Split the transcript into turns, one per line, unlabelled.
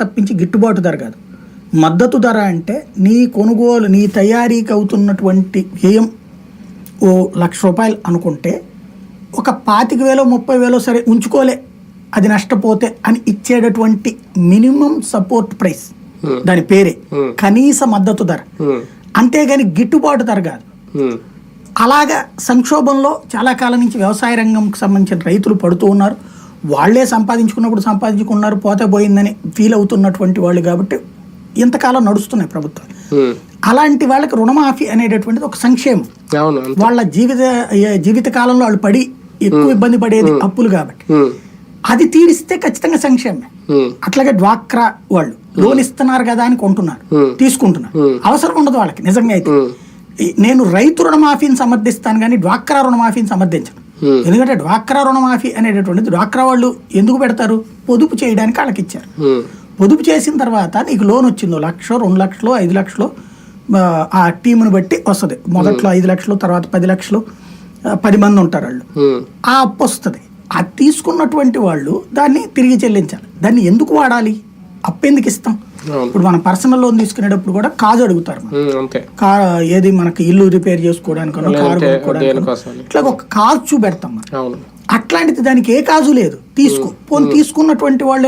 తప్పించి గిట్టుబాటు ధర కాదు. మద్దతు ధర అంటే నీ కొనుగోలు నీ తయారీకి అవుతున్నటువంటి వ్యయం ఓ లక్ష రూపాయలు అనుకుంటే ఒక పాతిక వేలో ముప్పై వేలో సరే ఉంచుకోలే అది నష్టపోతే అని ఇచ్చేటటువంటి మినిమం సపోర్ట్ ప్రైస్. దాని పేరే. కనీస మద్దతు ధర.
ఉమ్,
అంతేగాని గిట్టుబాటు ధర కాదు. అలాగా సంక్షోభంలో చాలా కాలం నుంచి వ్యవసాయ రంగంకి సంబంధించిన రైతులు పడుతూ ఉన్నారు. వాళ్ళే సంపాదించుకున్నప్పుడు సంపాదించుకున్నారు పోతే పోయిందని ఫీల్ అవుతున్నటువంటి వాళ్ళు కాబట్టి ఇంతకాలం నడుస్తున్నాయి ప్రభుత్వాలు. అలాంటి వాళ్ళకి రుణమాఫీ అనేటటువంటిది ఒక సంక్షేమం. వాళ్ళ జీవిత జీవిత కాలంలో వాళ్ళు పడి ఎక్కువ ఇబ్బంది పడేది అప్పులు కాబట్టి. అది తీరిస్తే ఖచ్చితంగా సంక్షేమమే. అట్లాగే డ్వాక్రా వాళ్ళు లోన్ ఇస్తున్నారు కదా అని కొంటున్నారు. తీసుకుంటున్నారు. అవసరం ఉండదు వాళ్ళకి నిజంగా అయితే. నేను రైతు రుణమాఫీని సమర్థిస్తాను కానీ డ్వాక్రా రుణమాఫీని సమర్థించను. ఎందుకంటే డ్వాక్రా రుణమాఫీ అనేటటువంటిది డ్వాక్రా వాళ్ళు ఎందుకు పెడతారు? పొదుపు చేయడానికి వాళ్ళకి ఇచ్చారు
ఉమ్,
పొదుపు చేసిన తర్వాత నీకు లోన్ వచ్చిందో లక్ష రెండు లక్షలు ఐదు లక్షలు ఆ, ఆ టీముని బట్టి వస్తుంది. మొదట్లో ఐదు లక్షలు తర్వాత పది లక్షలు ఆ, పది మంది ఉంటారు వాళ్ళు. ఆ అప్పు వస్తుంది. అది తీసుకున్నటువంటి వాళ్ళు దాన్ని తిరిగి చెల్లించాలి. దాన్ని ఎందుకు వాడాలి? అప్పు ఎందుకు ఇస్తాం. ఇప్పుడు మనం పర్సనల్ లోన్ తీసుకునేటప్పుడు కూడా కాజు అడుగుతారు మనం.
ఉమ్, అంతే.
కా ఏది మనకి ఇల్లు రిపేర్ చేసుకోవడానికనో కారు
దేనికోసం
ఇట్లా ఒక కాజు చూపెడతాం మనం. అట్లాంటిది దానికి ఏ కాజు లేదు. తీసుకో. పోనీ తీసుకున్నటువంటి వాళ్ళు